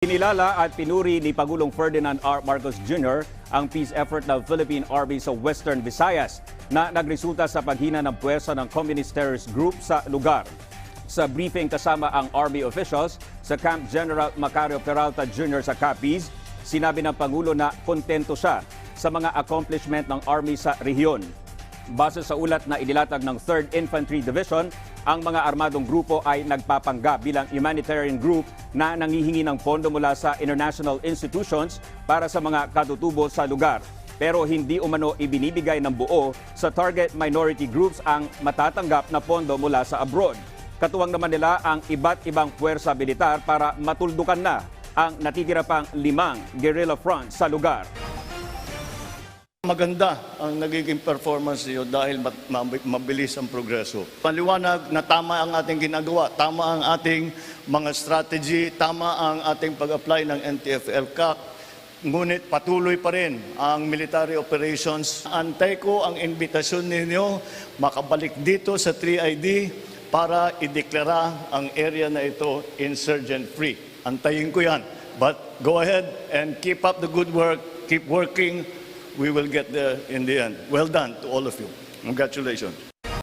Kinilala at pinuri ni Pagulong Ferdinand R. Marcos Jr. ang peace effort ng Philippine Army sa Western Visayas na nagresulta sa paghina ng puwersa ng Communist Terrorist Group sa lugar. Sa briefing kasama ang Army officials sa Camp General Macario Peralta Jr. sa Capiz, sinabi ng Pangulo na kontento siya sa mga accomplishment ng Army sa rehiyon. Base sa ulat na inilatag ng 3rd Infantry Division, ang mga armadong grupo ay nagpapanggap bilang humanitarian group na nangihingi ng pondo mula sa international institutions para sa mga katutubo sa lugar. Pero hindi umano ibinibigay ng buo sa target minority groups ang matatanggap na pondo mula sa abroad. Katuwang naman nila ang iba't ibang puwersa militar para matuldukan na ang natitira pang limang guerrilla front sa lugar. Maganda ang nagiging performance niyo dahil mabilis ang progreso. Paliwanag na tama ang ating ginagawa, tama ang ating mga strategy, tama ang ating pag-apply ng NTFL-CAC, ngunit patuloy pa rin ang military operations. Antay ko ang invitasyon ninyo makabalik dito sa 3ID para ideklara ang area na ito insurgent-free. Antayin ko yan. But go ahead and keep up the good work, keep working, we will get there in the end. Well done to all of you. Congratulations.